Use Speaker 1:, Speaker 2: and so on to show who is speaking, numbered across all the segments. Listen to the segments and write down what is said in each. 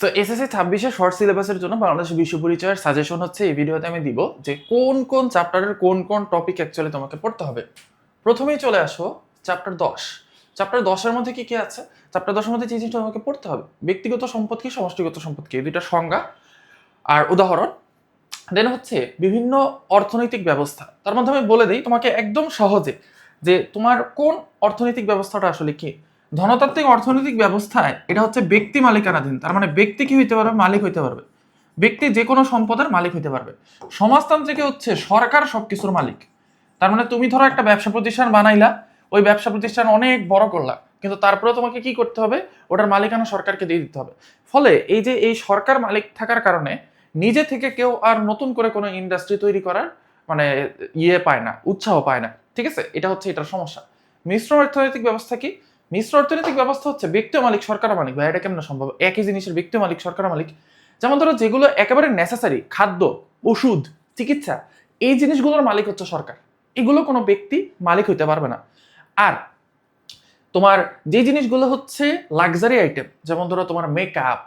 Speaker 1: তো এসএসসি ছাব্বিশে শর্ট সিলেবাসের জন্য বাংলাদেশ বিশ্ব পরিচয়ের সাজেশন হচ্ছে এই ভিডিওতে আমি দিব যে কোন কোন চ্যাপ্টারের কোন কোন টপিক অ্যাকচুয়ালি তোমাকে পড়তে হবে। প্রথমেই চলে আসো চ্যাপ্টার দশ। চ্যাপ্টার দশের মধ্যে কি কি আছে? চ্যাপ্টার দশের মধ্যে যে জিনিসটা তোমাকে পড়তে হবে, ব্যক্তিগত সম্পদ কি, সমষ্টিগত সম্পদ কি দুইটা সংজ্ঞা আর উদাহরণ। দেন হচ্ছে বিভিন্ন অর্থনৈতিক ব্যবস্থা। তার মধ্যে আমি বলে দিই তোমাকে একদম সহজে যে তোমার কোন অর্থনৈতিক ব্যবস্থাটা আসলে কি? ধনতাত্ত্বিক অর্থনৈতিক ব্যবস্থায় এটা হচ্ছে ব্যক্তি মালিকানাধীন। তার মানে ব্যক্তি কি হইতে পারবে? মালিক হইতে পারবে। ব্যক্তি যে কোনো সম্পদের মালিক হইতে পারবে। সমাজতান্ত্রিকে হচ্ছে সরকার সবকিছুর মালিক। তার মানে তুমি ধরো একটা ব্যবসা প্রতিষ্ঠান বানাইলা, ওই ব্যবসা প্রতিষ্ঠান অনেক বড় করলা, কিন্তু তারপরে তোমাকে কি করতে হবে? ওটার মালিকানা সরকারকে দিয়ে দিতে হবে। ফলে এই যে এই সরকার মালিক থাকার কারণে নিজে থেকে কেউ আর নতুন করে কোনো ইন্ডাস্ট্রি তৈরি করার মানে ইয়ে পায় না, উৎসাহ পায় না। ঠিক আছে? এটা হচ্ছে এটার সমস্যা। মিশ্র অর্থনৈতিক ব্যবস্থা কি? মিশ্র অর্থনৈতিক ব্যবস্থা হচ্ছে ব্যক্তি মালিক, সরকার মালিক। ভাই, এটা কেমন সম্ভব? একই জিনিসের ব্যক্তি মালিক, সরকার মালিক। যেমন ধরো, যেগুলো একেবারে নেসেসারি খাদ্য, ওষুধ, চিকিৎসা, এই জিনিসগুলোর মালিক হচ্ছে সরকার। এগুলো কোনো ব্যক্তি মালিক হইতে পারবে না। আর তোমার যে জিনিসগুলো হচ্ছে লাক্সারি আইটেম যেমন ধরো তোমার মেকআপ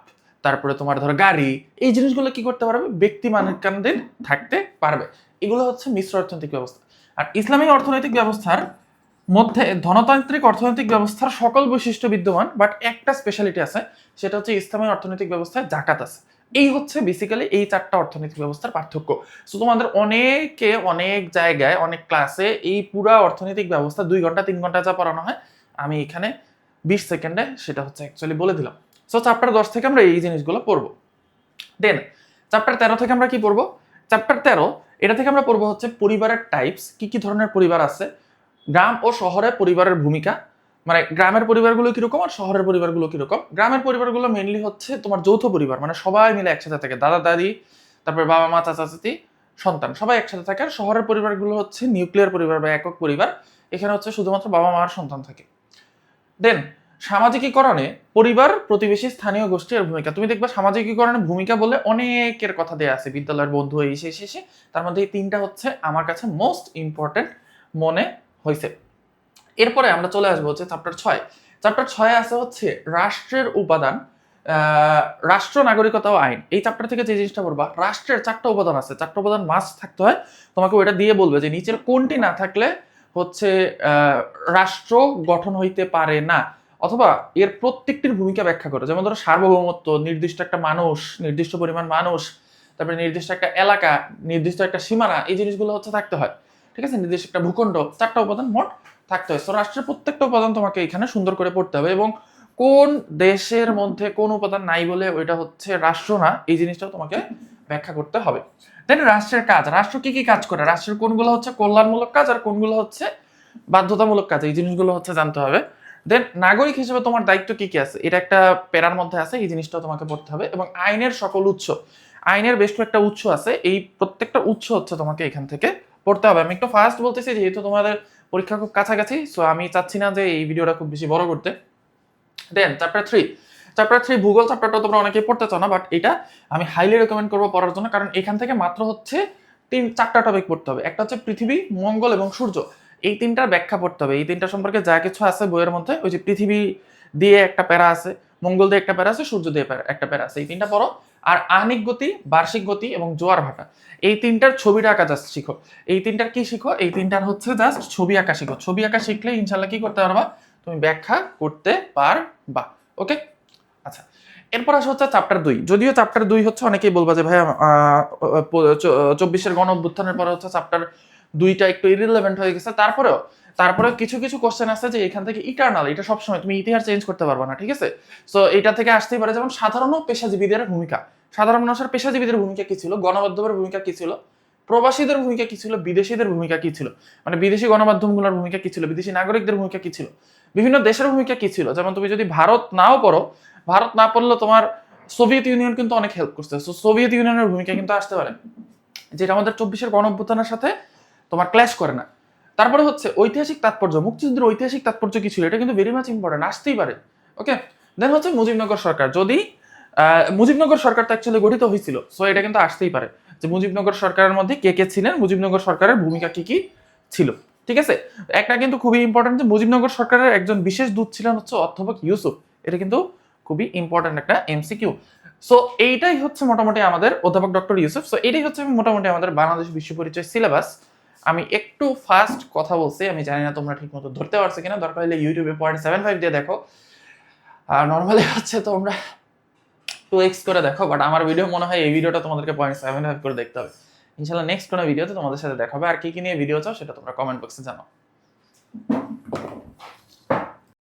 Speaker 1: তারপরে তোমার ধরো গাড়ি, এই জিনিসগুলো কি করতে পারবে? ব্যক্তি মালিকানদের থাকতে পারবে। এগুলো হচ্ছে মিশ্র অর্থনৈতিক ব্যবস্থা। আর ইসলামী অর্থনৈতিক ব্যবস্থার মধ্যে ধনতান্ত্রিক অর্থনৈতিক ব্যবস্থার সকল বৈশিষ্ট্য বিদ্যমান বাট একটা স্পেশালিটি আছে, সেটা হচ্ছে ইসলামী অর্থনৈতিক ব্যবস্থায় জাকাত আছে। এই হচ্ছে বেসিক্যালি এই চারটা অর্থনৈতিক ব্যবস্থার পার্থক্য। সো তোমাদের অনেকে অনেক জায়গায়, অনেক ক্লাসে এই পুরা অর্থনৈতিক ব্যবস্থা দুই ঘণ্টা, তিন ঘণ্টা যা পড়ানো হয়, আমি এখানে বিশ সেকেন্ডে সেটা হচ্ছে অ্যাকচুয়ালি বলে দিলাম। সো চ্যাপ্টার দশ থেকে আমরা এই জিনিসগুলো পড়ব। দেন চ্যাপ্টার তেরো থেকে আমরা কি পড়ব? চ্যাপ্টার তেরো, এটা থেকে আমরা পড়ব হচ্ছে পরিবারের টাইপস কি কি ধরনের পরিবার আছে গ্রাম ও শহরে পরিবারের ভূমিকা। মানে গ্রামের পরিবারগুলো কীরকম আর শহরের পরিবারগুলো কীরকম? গ্রামের পরিবারগুলো মেনলি হচ্ছে তোমার যৌথ পরিবার। মানে সবাই মিলে একসাথে থাকে। দাদা, দাদি, তারপরে বাবা, মা, চাচা, চাচি, সন্তান সবাই একসাথে থাকে। আর শহরের পরিবারগুলো হচ্ছে নিউক্লিয়ার পরিবার বা একক পরিবার। এখানে হচ্ছে শুধুমাত্র বাবা, মার সন্তান থাকে। দেন সামাজিকীকরণে পরিবার, প্রতিবেশী, স্থানীয় গোষ্ঠীর ভূমিকা। তুমি দেখবে সামাজিকীকরণের ভূমিকা বলে অনেকের কথা দেয়া আছে। বিদ্যালয়ের বন্ধু এই শেষে তার মধ্যে এই তিনটা হচ্ছে আমার কাছে মোস্ট ইম্পর্টেন্ট মনে হয়েছে এরপরে আমরা চলে আসব হচ্ছে চ্যাপ্টার ছয়। চ্যাপ্টার ছয় আছে হচ্ছে রাষ্ট্রের উপাদান রাষ্ট্র, নাগরিকতা আইন। এই চ্যাপ্টার থেকে যে জিনিসটা বলবা, রাষ্ট্রের চারটা উপাদান আছে। চারটা উপাদান মাস্ট থাকতে হয়। তোমাকে ওইটা দিয়ে বলবে যে নিচের কোনটি না থাকলে হচ্ছে রাষ্ট্র গঠন হইতে পারে না। অথবা এর প্রত্যেকটির ভূমিকা ব্যাখ্যা করো। যেমন ধরো সার্বভৌমত্ব, নির্দিষ্ট একটা মানুষ, নির্দিষ্ট পরিমাণ মানুষ, তারপরে নির্দিষ্ট একটা এলাকা, নির্দিষ্ট একটা সীমানা, এই জিনিসগুলো হচ্ছে থাকতে হয়। ঠিক আছে? নির্দিষ্ট একটা ভূখণ্ড। চারটা উপাদান মোট থাকতে হয় তো রাষ্ট্রের প্রত্যেকটা উপাদান তোমাকে এখানে সুন্দর করে পড়তে হবে এবং কোন দেশের মধ্যে কোন উপাদান নাই বলে ওইটা হচ্ছে রাষ্ট্র না, এই জিনিসটাও তোমাকে ব্যাখ্যা করতে হবে। দেন রাষ্ট্রের কাজ। রাষ্ট্র কি কি কাজ করে? রাষ্ট্রের কোনগুলো হচ্ছে কল্যাণমূলক কাজ আর কোনগুলো হচ্ছে বাধ্যতামূলক কাজ? এই জিনিসগুলো হচ্ছে জানতে হবে। দেন নাগরিক হিসেবে তোমার দায়িত্ব কি কি আছে? এটা একটা প্যারার মধ্যে আছে, এই জিনিসটাও তোমাকে পড়তে হবে এবং আইনের সকল উৎস। আইনের বেশ কয়েকটা উৎস আছে। এই প্রত্যেকটা উৎস হচ্ছে তোমাকে এখান থেকে পড়তে হবে। আমি একটু ফার্স্ট বলতেছি, যেহেতু তোমাদের পরীক্ষা খুব কাছাকাছি সো আমি চাচ্ছি না যে এই ভিডিওটা খুব বেশি বড় করতে। Then chapter three chapter three ভূগোল চ্যাপ্টারটা তোমরা অনেকেই পড়তে চাও না বাট এটা আমি হাইলি রেকমেন্ড করব পড়ার জন্য, কারণ এখান থেকে মাত্র হচ্ছে তিন, চারটা টপিক পড়তে হবে। একটা হচ্ছে পৃথিবী, মঙ্গল এবং সূর্য। এই তিনটার ব্যাখ্যা পড়তে হবে। এই তিনটা সম্পর্কে যা কিছু আছে বইয়ের মধ্যে, ওই যে পৃথিবী দিয়ে একটা প্যারা আছে। মঙ্গল দিয়ে একটা প্যারা আছে সূর্য দিয়ে প্যারা- একটা প্যারা আছে। এই তিনটা পড়ো। আর আহ্নিক গতি, বার্ষিক গতি এবং জোয়ার ভাটা। এই তিনটার ছবিটা আঁকা জাস্ট শিখো। এই তিনটার কি শিখো? এই তিনটার হচ্ছে জাস্ট ছবি আঁকা শিখো। ছবি আঁকা শিখলে ইনশাল্লাহ কি করতে পারবা? তুমি ব্যাখ্যা করতে পারবা। ওকে? আচ্ছা। এরপর আসে হচ্ছে চ্যাপ্টার দুই। যদিও চ্যাপ্টার দুই হচ্ছে, অনেকেই বলবা যে ভাই চব্বিশের গণ অভ্যুত্থানের পরে হচ্ছে চ্যাপ্টার দুইটা একটু ইরিলেভেন্ট হয়ে গেছে। তারপরেও তারপরে কিছু কিছু কোশ্চেন আছে যে এখান থেকে ইটার্নাল এটা সবসময় তুমি ইতিহাস চেঞ্জ করতে পারবে না, ঠিক আছে? সো এটা থেকে আসতেই পারে যেমন সাধারণ পেশাজীবীদের ভূমিকা। সাধারণ মানুষের পেশাজীবীদের ভূমিকা কি ছিল? গণমাধ্যমের ভূমিকা কি ছিল? প্রবাসীদের ভূমিকা কি ছিল? বিদেশিদের ভূমিকা কি ছিল? মানে বিদেশি গণমাধ্যমগুলোর ভূমিকা কি ছিল? বিদেশি নাগরিকদের ভূমিকা কি ছিল? বিভিন্ন দেশের ভূমিকা কি ছিল? যেমন তুমি যদি ভারত নাও পড়ো, ভারত না পড়লে তোমার সোভিয়েত ইউনিয়ন কিন্তু অনেক হেল্প করছে। সোভিয়েত ইউনিয়নের ভূমিকা কিন্তু আসতে পারে। যেটা আমাদের চব্বিশের গণ সাথে তোমার ক্ল্যাশ করে না। তারপরে হচ্ছে ঐতিহাসিক তাৎপর্য, মুক্তিযুদ্ধের ঐতিহাসিক তাৎপর্য কি ছিল? এটা কিন্তু ভেরি মাচ ইম্পর্টেন্ট আসতেই পারে। ওকে দেন হচ্ছে মুজিবনগর সরকার। যদি মুজিবনগর সরকারটা অ্যাকচুয়ালি গঠিত হয়েছিল সো এটা কিন্তু আসতেই পারে যে মুজিবনগর সরকারের মধ্যে কে কে ছিলেন, মুজিবনগর সরকারের ভূমিকা কি কি ছিল। ঠিক আছে? একটা কিন্তু খুবই ইম্পর্টেন্ট যে মুজিবনগর সরকারের একজন বিশেষ দূত ছিলেন হচ্ছে অধ্যাপক ইউসুফ। এটা কিন্তু খুবই ইম্পর্টেন্ট একটা এমসিকিউ সো এইটাই হচ্ছে মোটামুটি আমাদের অধ্যাপক ডক্টর ইউসুফ। সো এটাই হচ্ছে মোটামুটি আমাদের বাংলাদেশ বিশ্ব পরিচয় সিলেবাস আমি একটু ফাস্ট কথা বলছি, আমি জানি না তোমরা ঠিক মতো ধরতে পারছ কিনা, দরকার হলে ইউটিউবে পয়েন্ট সেভেন ফাইভ দিয়ে দেখো। আর নর্মালি হচ্ছে তোমরা টু এক্স করে দেখো বাট আমার ভিডিও মনে হয় এই ভিডিওটা তোমাদেরকে পয়েন্ট সেভেন ফাইভ করে দেখতে হবে। ইনশাল্লাহ নেক্সট কোনো ভিডিওতে তোমাদের সাথে দেখাবে আর কী কী নিয়ে ভিডিও চাও সেটা তোমরা কমেন্ট বক্সে জানাও।